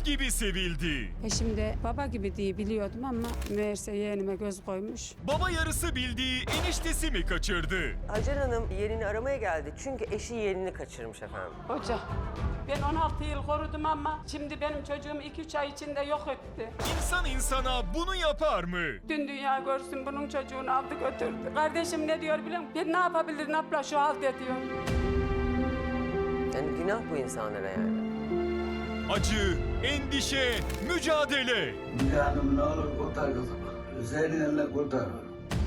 evlat gibi sevildi. Eşim de baba gibi diye biliyordum ama meğerse yeğenime göz koymuş. Baba yarısı bildiği eniştesi mi kaçırdı? Hacer Hanım yeğenini aramaya geldi. Çünkü eşi yeğenini kaçırmış efendim. Hoca ben 16 yıl korudum ama şimdi benim çocuğum 2-3 ay içinde yok etti. İnsan insana bunu yapar mı? Dün dünya görsün bunun çocuğunu aldı götürdü. Kardeşim ne diyor biliyor musun? Ben ne yapabilirim abla şu halde diyor. Yani günah bu insanlara yani. Acı, endişe, mücadele. Müge Hanım ne olur kurtar kızımı. Eline kurtar.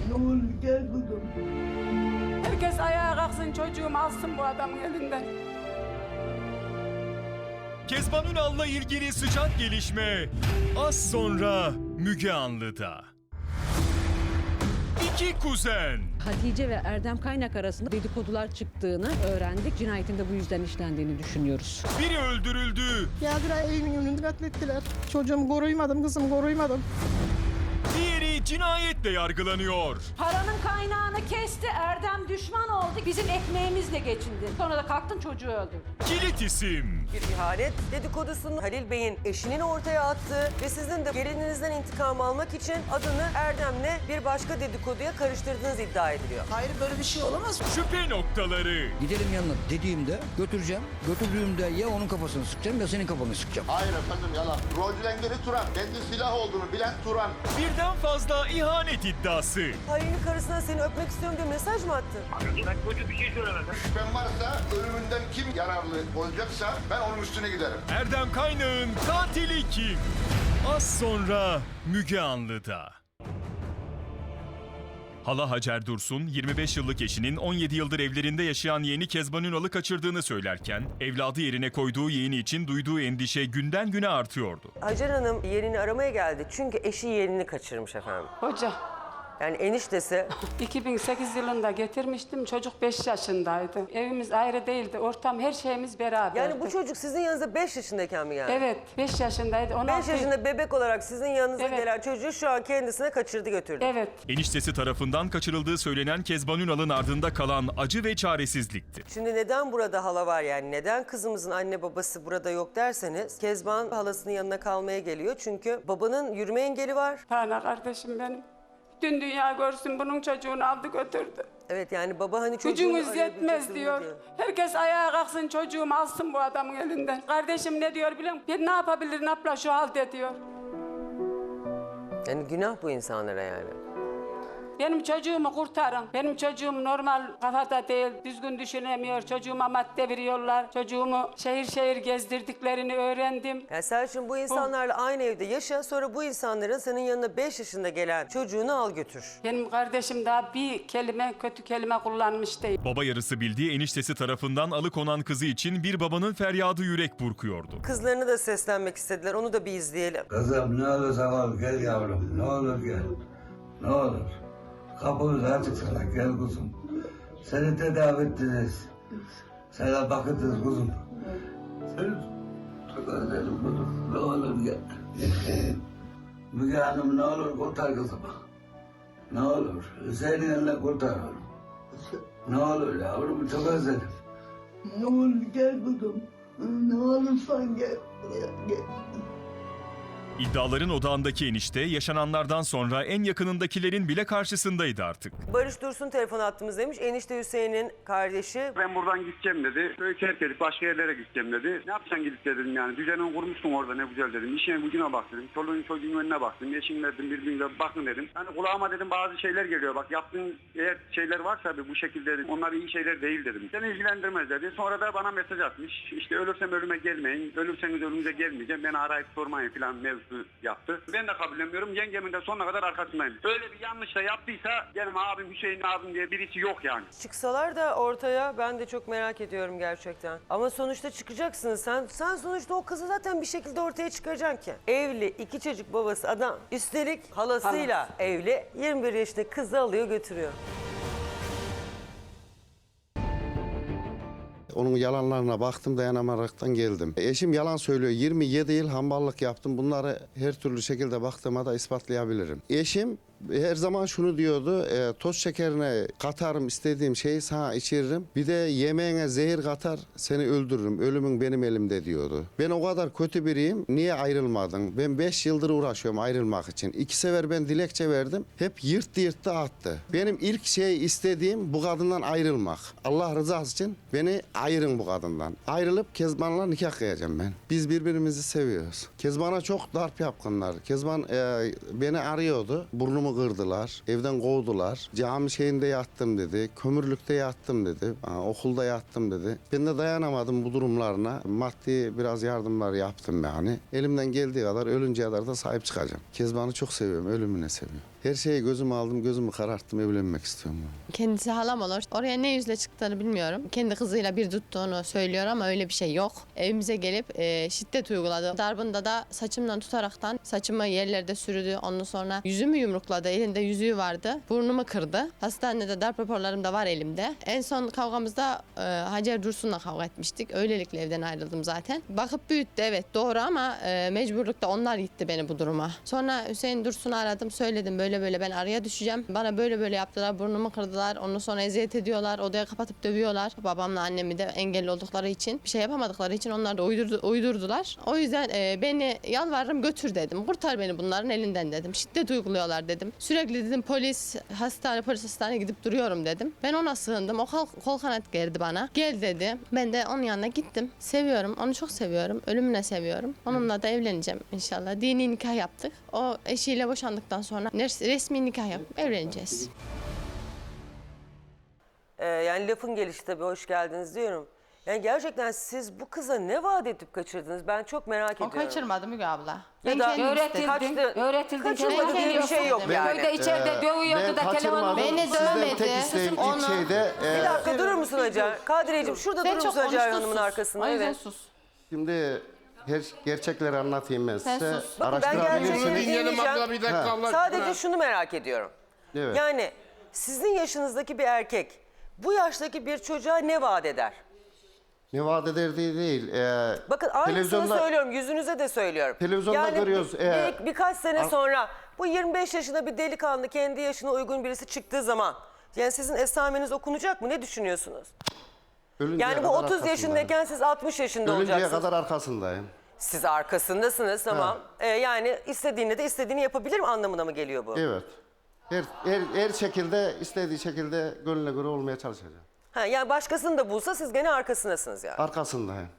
Ne olur gel kızım. Herkes ayağa kalksın çocuğumu alsın bu adamın elinden. Kezban Ünal'la ilgili sıcak gelişme az sonra Müge Anlı'da. İki kuzen. Hatice ve Erdem Kaynak arasında dedikodular çıktığını öğrendik. Cinayetin de bu yüzden işlendiğini düşünüyoruz. Biri öldürüldü, Geldiler evimin önünde katlettiler. Çocuğumu koruymadım, kızımı koruymadım. diğeri cinayetle yargılanıyor. Paranın kaynağını kesti. Erdem düşman oldu. Bizim ekmeğimizle geçindi. Sonra da kalktın çocuğu öldürdün. Kilit isim. Bir ihanet dedikodusunu Halil Bey'in eşinin ortaya attığı ve sizin de gelininizden intikam almak için adını Erdem'le bir başka dedikoduya karıştırdığınız iddia ediliyor. Hayır böyle bir şey olamaz. Şüphe noktaları. Gidelim yanına dediğimde götüreceğim. Götürdüğümde ya onun kafasını sıkacağım ya senin kafanı sıkacağım. Hayır efendim yalan. Rolcüden geri Turan. Kendi silah olduğunu bilen Turan. Birden fazla ihanet iddiası. Halil'in karısına seni öpmek istiyorum diye mesaj mı attı? Şüphem varsa ölümünden kim yararlı olacaksa ben onun üstüne giderim. Erdem Kaynağ'ın katili kim? Az sonra Müge Anlı'da. Hala Hacer Dursun, 25 yıllık eşinin 17 yıldır evlerinde yaşayan yeğeni Kezban Ünal'ı kaçırdığını söylerken, evladı yerine koyduğu yeğeni için duyduğu endişe günden güne artıyordu. Hacer Hanım yeğenini aramaya geldi. Çünkü eşi yeğenini kaçırmış efendim. Hoca Yani eniştesi 2008 yılında getirmiştim. Çocuk 5 yaşındaydı. Evimiz ayrı değildi. Ortam her şeyimiz beraberdi. yani bu çocuk sizin yanınıza 5 yaşındayken mi geldi? Evet 5 yaşındaydı. 16 5 yaşında bebek olarak sizin yanınıza Evet. gelen çocuğu şu an kendisine kaçırdı götürdü. Evet. Eniştesi tarafından kaçırıldığı söylenen Kezban Ünal'ın ardında kalan acı ve çaresizlikti. Şimdi neden burada hala var yani neden kızımızın anne babası burada yok derseniz Kezban halasının yanına kalmaya geliyor. Çünkü babanın yürüme engeli var. Tane kardeşim benim. Dün dünya görsün bunun çocuğunu aldı götürdü. Evet yani baba hani çocuğunu arayabilecek yetmez durumda diyor. Herkes ayağa kalksın çocuğumu alsın bu adamın elinden. Kardeşim ne diyor biliyor musun? Ben ne yapabilirim abla şu halde diyor. Yani günah bu insanlara yani. Benim çocuğumu kurtarın. Benim çocuğum normal kafada değil, düzgün düşünemiyor. Çocuğuma madde veriyorlar. Çocuğumu şehir şehir gezdirdiklerini öğrendim. Yani Selçuk'un bu insanlarla aynı evde yaşa sonra bu insanların senin yanına 5 yaşında gelen çocuğunu al götür. Benim kardeşim daha bir kelime, kötü kelime kullanmış değil. Baba yarısı bildiği eniştesi tarafından alıkonan kızı için bir babanın feryadı yürek burkuyordu. Kızlarını da seslenmek istediler onu da bir izleyelim. Kızım ne olursa ol gel yavrum. Ne olur gel. Ne olur. Kapımız açık sana gel kuzum. Seni tedavi ettiniz. Sana bakıtız kuzum. Seni çok özledim kuzum. Ne olur gel. Müge Hanım ne olur kurtar kızımı. Ne olur. Hüseyin'in eline kurtar onu. Ne olur yavrum çok özledim. Ne olur gel kuzum. Ne olursan gel. Gel. İddiaların odağındaki enişte yaşananlardan sonra en yakınındakilerin bile karşısındaydı artık. Barış Dursun telefon attığımızdaymış. Enişte Hüseyin'in kardeşi. Ben buradan gideceğim dedi. Böyle terk edip başka yerlere gideceğim dedi. Ne yapacaksın gidip dedim yani. Düzenini kurmuşsun orada ne güzel dedim. İşine gücüne bak dedim. Çoluğun çocuğun önüne baktım. Eşin dedim birbirinize bakın dedim. Hani kulağıma dedim bazı şeyler geliyor. Bak yaptığın eğer şeyler varsa abi bu şekilde dedim. Onlar iyi şeyler değil dedim. Seni ilgilendirmez dedi. Sonra da bana mesaj atmış. İşte ölürsem ölüme gelmeyin. Ölürseniz ölümüze gelmeyeceğim. Beni arayıp sormayın falan mevzu yaptı. Ben de kabullenmiyorum. Yengemin de sonuna kadar arkasındayım. Öyle bir yanlış da yaptıysa benim abim Hüseyin abim diye birisi yok yani. Çıksalar da ortaya ben de çok merak ediyorum gerçekten. Ama sonuçta çıkacaksın sen. Sen sonuçta o kızı zaten bir şekilde ortaya çıkaracaksın ki. Evli, iki çocuk babası adam. Üstelik halasıyla evli. 21 yaşında kızı alıyor götürüyor. Onun yalanlarına baktım dayanamaraktan geldim. Eşim yalan söylüyor. 27 yıl hamballık yaptım. Bunları her türlü şekilde baktığıma da ispatlayabilirim. Eşim her zaman şunu diyordu. E, toz şekerine katarım istediğim şeyi sana içiririm. Bir de yemeğine zehir katar seni öldürürüm. Ölümün benim elimde diyordu. Ben o kadar kötü biriyim. Niye ayrılmadın? Ben 5 yıldır uğraşıyorum ayrılmak için. İki sefer ben dilekçe verdim. Hep yırttı yırttı attı. Benim ilk şey istediğim bu kadından ayrılmak. Allah rızası için beni ayırın bu kadından. Ayrılıp Kezban'la nikah kıyacağım ben. Biz birbirimizi seviyoruz. Kezban'a çok darp yapkınlar. Kezban e, beni arıyordu. Burnumu kırdılar. Evden kovdular. Cami şeyinde yattım dedi. Kömürlükte yattım dedi. Okulda yattım dedi. Ben de dayanamadım bu durumlarına. Maddi biraz yardımlar yaptım yani. Elimden geldiği kadar ölünceye kadar da sahip çıkacağım. Kezban'ı çok seviyorum. Ölümüne seviyorum. Her şeyi gözüme aldım, gözümü kararttım, evlenmek istiyorum. Kendisi halam olur. Oraya ne yüzle çıktığını bilmiyorum. Kendi kızıyla bir tuttuğunu söylüyor ama öyle bir şey yok. Evimize gelip e, şiddet uyguladı. Darbında da saçımdan tutaraktan saçımı yerlerde sürdü. Ondan sonra yüzümü yumrukladı. Elinde yüzüğü vardı. Burnumu kırdı. Hastanede darp raporlarım da var elimde. En son kavgamızda e, Hacer Dursun'la kavga etmiştik. Öylelikle evden ayrıldım zaten. Bakıp büyüttü evet doğru ama e, mecburlukta onlar gitti beni bu duruma. Sonra Hüseyin Dursun'u aradım söyledim böyle böyle ben araya düşeceğim. Bana böyle böyle yaptılar burnumu kırdılar. Ondan sonra eziyet ediyorlar. Odaya kapatıp dövüyorlar. Babamla annemi de engelli oldukları için bir şey yapamadıkları için onlar da uydurdu, uydurdular. O yüzden e, beni yalvarırım götür dedim. Kurtar beni bunların elinden dedim. Şiddet uyguluyorlar dedim. Sürekli dedim polis hastane polis hastane gidip duruyorum dedim. Ben ona sığındım. O kol, kol kanat gerdi bana. Gel dedi. Ben de onun yanına gittim. Seviyorum. Onu çok seviyorum. Ölümüne seviyorum. Onunla da evleneceğim inşallah. Dini nikah yaptık. O eşiyle boşandıktan sonra resmi nikah yapıp evleneceğiz. Ee, yani lafın gelişi tabii hoş geldiniz diyorum. Yani gerçekten siz bu kıza ne vaat edip kaçırdınız? Ben çok merak O ediyorum. kaçırmadı Müge abla. Ya Ben da kendim Öğretildin, istedim. Kaçtı. öğretildin. Kaçırmadı diye bir şey yok yani. Köyde içeride dövüyordu Ben da kaçırmadım. Beni dövmedi. tek isteğim Onu- ilk şeyde... e, Bir dakika durur musun Hacer? Kadireciğim şurada Sen durur çok musun Hacer konuştun Hanım'ın sus. arkasında? Yüzden Evet. sus. Şimdi her gerçekleri anlatayım ben Sen size. sus. Bakın ben gerçeği Araştırabilirsiniz. dinleyeceğim. bir dakika Allah Sadece şunu merak ediyorum. Evet. Yani sizin yaşınızdaki bir erkek bu yaştaki bir çocuğa ne vaat eder? Ne vaat eder diye değil. E, Bakın aynısını televizyonda- söylüyorum, yüzünüze de söylüyorum. Televizyonda yani görüyoruz, Bir, e, bir- birkaç sene sonra bu 25 yaşında bir delikanlı kendi yaşına uygun birisi çıktığı zaman yani sizin esameniz okunacak mı? Ne düşünüyorsunuz? Ölünceye Yani bu kadar 30 arkasındayım. yaşındayken siz 60 yaşında Ölünceye olacaksınız. kadar arkasındayım. Siz arkasındasınız tamam. Ee, yani istediğini de istediğini yapabilir mi anlamına mı geliyor bu? Evet. Her, her, her şekilde istediği şekilde gönlüne göre olmaya çalışacağım. Ha, yani başkasını da bulsa siz gene arkasındasınız yani. Arkasındayım.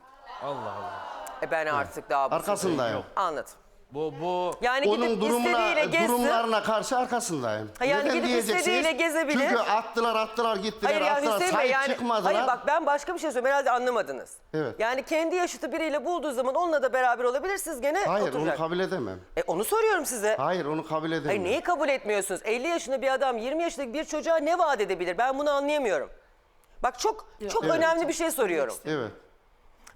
E ben artık daha bu Arkasındayım. Anladım. Bu bu Yani gidip Onun durumuna, istediğiyle gezsin. durumlarına karşı arkasındayım. Ha, yani gidip istediğiyle gezebilir. Çünkü attılar attılar gittiler Hayır ya attılar Hüseyin Bey sahip yani çıkmadılar. hayır bak ben başka bir şey söylüyorum herhalde anlamadınız. Evet. Yani kendi yaşıtı biriyle bulduğu zaman onunla da beraber olabilir siz gene Hayır oturacak. onu kabul edemem. E, onu soruyorum size. Hayır onu kabul edemem. Hayır neyi kabul etmiyorsunuz? 50 yaşında bir adam 20 yaşındaki bir çocuğa ne vaat edebilir? Ben bunu anlayamıyorum. Bak çok çok Evet. önemli bir şey soruyorum. Evet.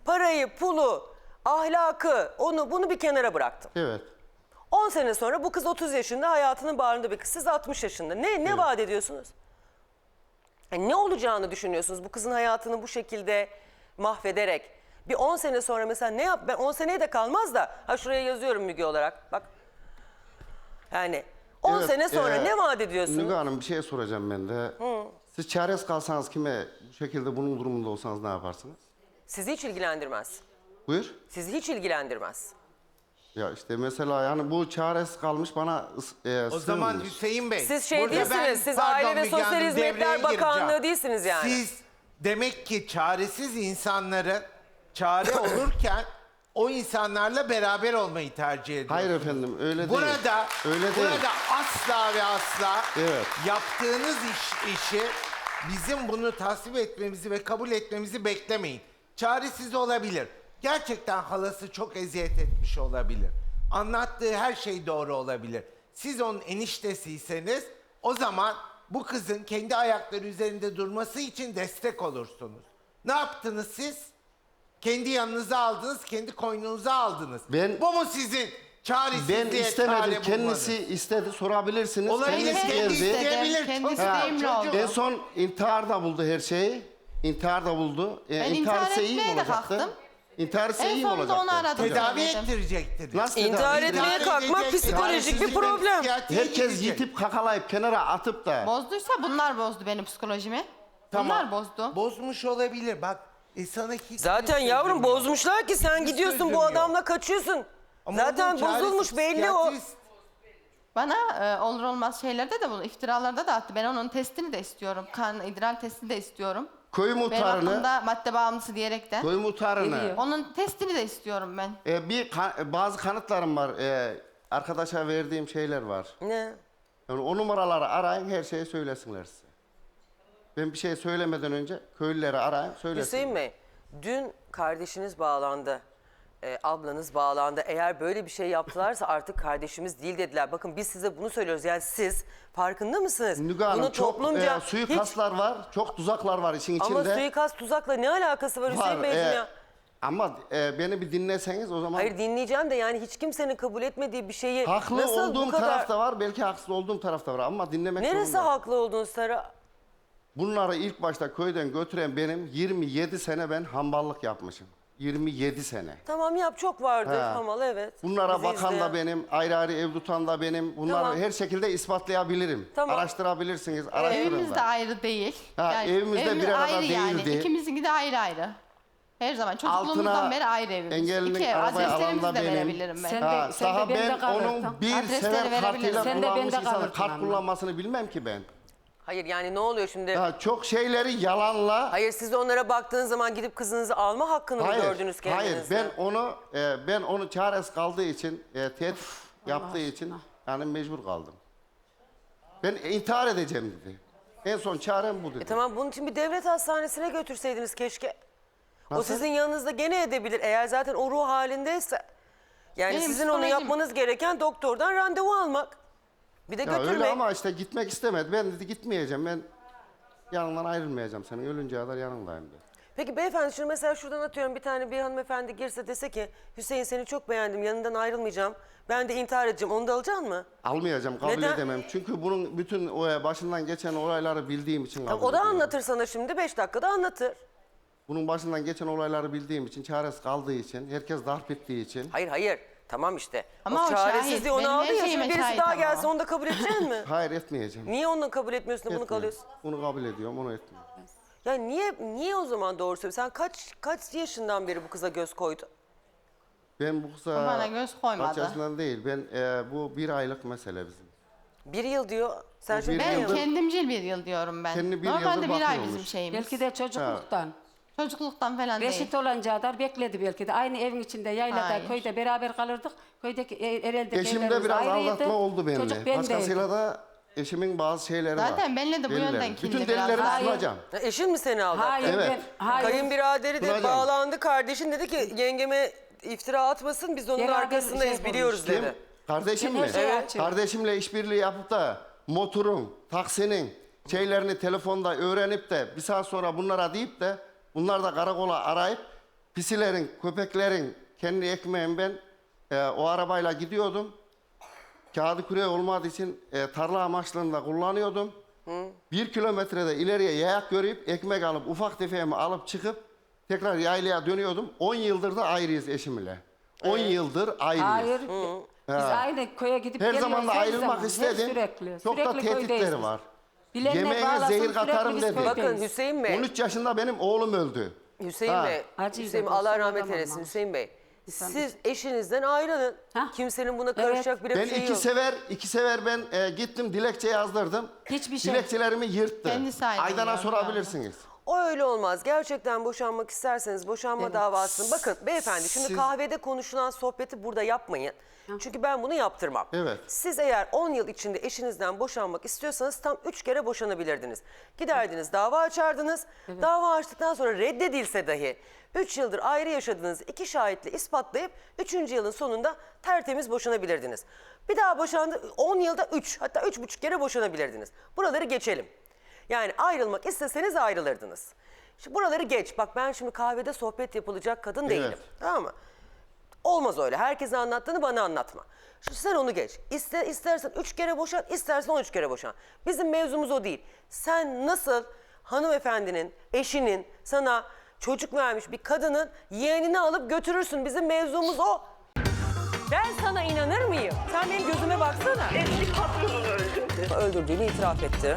Parayı, pulu, ahlakı, onu bunu bir kenara bıraktım. Evet. 10 sene sonra bu kız 30 yaşında hayatının bağrında bir kız. Siz 60 yaşında. Ne ne vaat ediyorsunuz? Yani ne olacağını düşünüyorsunuz bu kızın hayatını bu şekilde mahvederek? Bir 10 sene sonra mesela ne yap? Ben 10 seneye de kalmaz da. Ha şuraya yazıyorum Müge olarak. Bak. Yani 10 Evet, sene sonra e, ne vaat ediyorsunuz? Müge Hanım bir şey soracağım ben de. Siz çaresiz kalsanız kime bu şekilde bunun durumunda olsanız ne yaparsınız? Sizi hiç ilgilendirmez. Buyur. Sizi hiç ilgilendirmez. Ya işte mesela yani bu çaresiz kalmış bana ıs- e, o zaman sığınmış. Hüseyin Bey. Siz şey burada değilsiniz, ben- siz pardon Aile ve Müge Sosyal Hanım, Hizmetler devreye Bakanlığı gireceğim. değilsiniz yani. Siz demek ki çaresiz insanları çare olurken o insanlarla beraber olmayı tercih ediyorsunuz. Hayır efendim öyle değil. Burada, öyle değil. burada asla ve asla Evet. yaptığınız iş, işi bizim bunu tasvip etmemizi ve kabul etmemizi beklemeyin. Çaresiz olabilir. Gerçekten halası çok eziyet etmiş olabilir. Anlattığı her şey doğru olabilir. Siz onun eniştesiyseniz o zaman bu kızın kendi ayakları üzerinde durması için destek olursunuz. Ne yaptınız siz? Kendi yanınıza aldınız, kendi koynunuza aldınız. Ben- Bu mu sizin çaresizliğe Ben çare istemedim. bulmanız? Kendisi istedi sorabilirsiniz. Olabilir, Kendisi kendi geldi. isteyebilir. Kendi Çok- isteğimle Ha, oldu. En son intihar da buldu her şeyi. İntihar da buldu. E, Ben intihar mi etmeye de olacaktı? kalktım. İntihar En sonunda olacak. onu aradım. Tedavi Söyledim. ettirecektiniz. Nasıl tedavi İntihar edecek? etmeye kalkmak psikolojik bir problem. Herkes gidecek. yitip kakalayıp kenara atıp da Bozduysa bunlar bozdu benim psikolojimi. Bunlar bozdu. Bozmuş olabilir. Bak e sana hiç Zaten yavrum bozmuşlar ki sen Hiç gidiyorsun bu yok. adamla kaçıyorsun. Ama Zaten onun çaresi bozulmuş belli o. psikiyatrist. Bana e, olur olmaz şeylerde de bunu iftiralarda da attı. Ben onun testini de istiyorum. Kan idrar testini de istiyorum. Köy Benim muhtarını, hakkımda madde bağımlısı diyerekten. köy muhtarını Onun testini de istiyorum ben. e, bir kan- bazı kanıtlarım var. E, arkadaşa verdiğim şeyler var. Ne? Yani o numaraları arayın her şeyi söylesinler size. Ben bir şey söylemeden önce köylüleri arayın söylesinler. Hüseyin Bey, dün kardeşiniz bağlandı. Ee, ablanız bağlandı. Eğer böyle bir şey yaptılarsa artık kardeşimiz değil dediler. Bakın biz size bunu söylüyoruz. Yani siz farkında mısınız? Müge Hanım Bunu çok toplumca e, suikastlar var, çok tuzaklar var işin içinde. Ama suikast tuzakla ne alakası var Hüseyin Beyciğim e, ya? Ama e, beni bir dinleseniz o zaman Hayır dinleyeceğim de yani hiç kimsenin kabul etmediği bir şeyi haklı nasıl olduğum bu kadar... taraf da var, belki haksız olduğum taraf da var ama dinlemek Neresi zorundayım. haklı oldun Sara? Bunları ilk başta köyden götüren benim 27 sene ben hamballık yapmışım. 27 sene. Tamam yap çok vardır He. Hamal evet. Bunlara Bizi bakan izleyen. da benim, ayrı ayrı ev tutan da benim. Bunları Tamam. her şekilde ispatlayabilirim. Tamam. Araştırabilirsiniz, araştırın Evimiz da. de ayrı değil. Ha, evimiz de bir arada ayrı yani. değildi. İkimizinki de ayrı ayrı. Her zaman çocukluğumuzdan Altına beri ayrı evimiz. engellinin İki ev. arabayı Adreslerimizi alan da de benim. verebilirim ben. Sen de- Ha, sen de daha bende ben kalırdın. onun bir Adresleri verebilirim. kartıyla Sen de bende kullanmış insanın kart kullanmasını bilmem ki ben. Hayır yani ne oluyor şimdi? Ya çok şeyleri yalanla Hayır siz onlara baktığınız zaman gidip kızınızı alma hakkını mı gördünüz hayır kendinizde? ben onu e, ben onu çaresiz kaldığı için e, tehdit yaptığı için yani mecbur kaldım. Ben intihar edeceğim dedi. En son çarem bu dedi. E tamam bunun için bir devlet hastanesine götürseydiniz keşke. O Nasıl? sizin yanınızda gene edebilir eğer zaten o ruh halindeyse. Yani Benim sizin onu yapmanız gereken doktordan randevu almak. Bir de Ya götürmek. öyle ama işte gitmek istemedi. Ben dedi gitmeyeceğim. Ben yanından ayrılmayacağım senin. Ölünceye kadar yanındayım dedi. Peki beyefendi şimdi mesela şuradan atıyorum bir tane bir hanımefendi girse dese ki Hüseyin seni çok beğendim yanından ayrılmayacağım. Ben de intihar edeceğim onu da alacaksın mı? Almayacağım, kabul Neden? edemem. Çünkü bunun bütün o başından geçen olayları bildiğim için kabul o da anlatır sana şimdi 5 dakikada anlatır. Bunun başından geçen olayları bildiğim için, çaresiz kaldığı için, herkes darp ettiği için. Hayır hayır tamam işte. Ama o çaresizliği şahit. onu Benim aldı her ya şeyime şimdi birisi şahit daha ama. gelse onu da kabul edecek mi? Hayır etmeyeceğim. Niye onu kabul etmiyorsun da bunu Etmiyorum. kalıyorsun? Bunu kabul ediyorum, onu etmiyorum. Ya niye niye o zaman doğru söylüyorsun? Sen kaç kaç yaşından beri bu kıza göz koydun? Ben bu kıza... O bana göz koymadı. Kaç yaşından değil. Ben e, bu bir aylık mesele bizim. Bir yıl diyor. Sen şimdi bir Ben yıl. yıldır- kendimcil bir yıl diyorum ben. Kendi bir Normalde bir ay bizim şeyimiz. Belki de çocukluktan. Çocukluktan falan değil. Reşit olacağı kadar bekledi belki de. Aynı evin içinde, yaylada, Hayır. köyde beraber kalırdık. Köydeki e, Erel'deki Eşimde evlerimiz biraz ayrıydı. aldatma oldu benimle. Çocuk bendeydi. Başkasıyla da eşimin bazı şeyleri var. Zaten benimle de bu Delillerim. yönden kinli Bütün biraz. delillerimi Hayır. sunacağım. Ya Eşin mi seni aldattı? Hayır, Evet. ben, hayır. Kayınbiraderi de Sunacağım. bağlandı. Kardeşin dedi ki yengeme iftira atmasın biz onun Beraber arkasındayız şey biliyoruz Kim? dedi. Kardeşim Ben mi? şeyi Evet. açıyorum. Kardeşimle işbirliği yapıp da motorun, taksinin şeylerini telefonda öğrenip de bir saat sonra bunlara deyip de bunlar da karakola arayıp pisilerin, köpeklerin kendi ekmeğim ben e, o arabayla gidiyordum. Kağıdı küreye olmadığı için e, tarla amaçlarında kullanıyordum. Bir kilometrede ileriye yayak görüp ekmek alıp ufak tefeğimi alıp çıkıp tekrar yaylaya dönüyordum. 10 yıldır da ayrıyız eşimle. 10 yıldır ayrıyız. Hayır. Biz Ha. aynı köye gidip Her geliyoruz. zaman da ayrılmak zaman. Hep istedim. Sürekli. Çok da sürekli köydeyiz tehditleri biz. var. Bilenler Yemeğine bağlasın, zehir sürekli katarım biz dedi. Bakın Hüseyin Bey. 13 yaşında benim oğlum öldü. Hüseyin Ha. Bey. Acıydı, Hüseyin Bey, Allah rahmet sonradan eylesin ama. Hüseyin Bey. Siz eşinizden ayrılın. Ha? Kimsenin buna karışacak bir Ben şey iki yok. sefer iki sefer ben e, gittim dilekçe yazdırdım. Hiçbir şey. Dilekçelerimi yırttı. Kendisi ayrılıyor Aydan'a sorabilirsiniz. O öyle olmaz. Gerçekten boşanmak isterseniz boşanma davasını. Bakın beyefendi şimdi Siz- kahvede konuşulan sohbeti burada yapmayın. Çünkü ben bunu yaptırmam. Evet. Siz eğer 10 yıl içinde eşinizden boşanmak istiyorsanız tam 3 kere boşanabilirdiniz. Giderdiniz dava açardınız. Dava açtıktan sonra reddedilse dahi 3 yıldır ayrı yaşadığınız iki şahitle ispatlayıp 3. yılın sonunda tertemiz boşanabilirdiniz. Bir daha boşandı 10 yılda 3 hatta 3,5 kere boşanabilirdiniz. Buraları geçelim. Yani ayrılmak isteseniz ayrılırdınız. Şimdi buraları geç. Bak ben şimdi kahvede sohbet yapılacak kadın değilim. Evet. Tamam mı? Olmaz öyle. Herkese anlattığını bana anlatma. Şimdi sen onu geç. İster, istersen üç kere boşan, istersen on üç kere boşan. Bizim mevzumuz o değil. Sen nasıl hanımefendinin, eşinin sana çocuk vermiş bir kadının yeğenini alıp götürürsün. Bizim mevzumuz o. Ben sana inanır mıyım? Sen benim gözüme baksana. Eski patronunu öldürdü. Öldürdüğünü itiraf etti.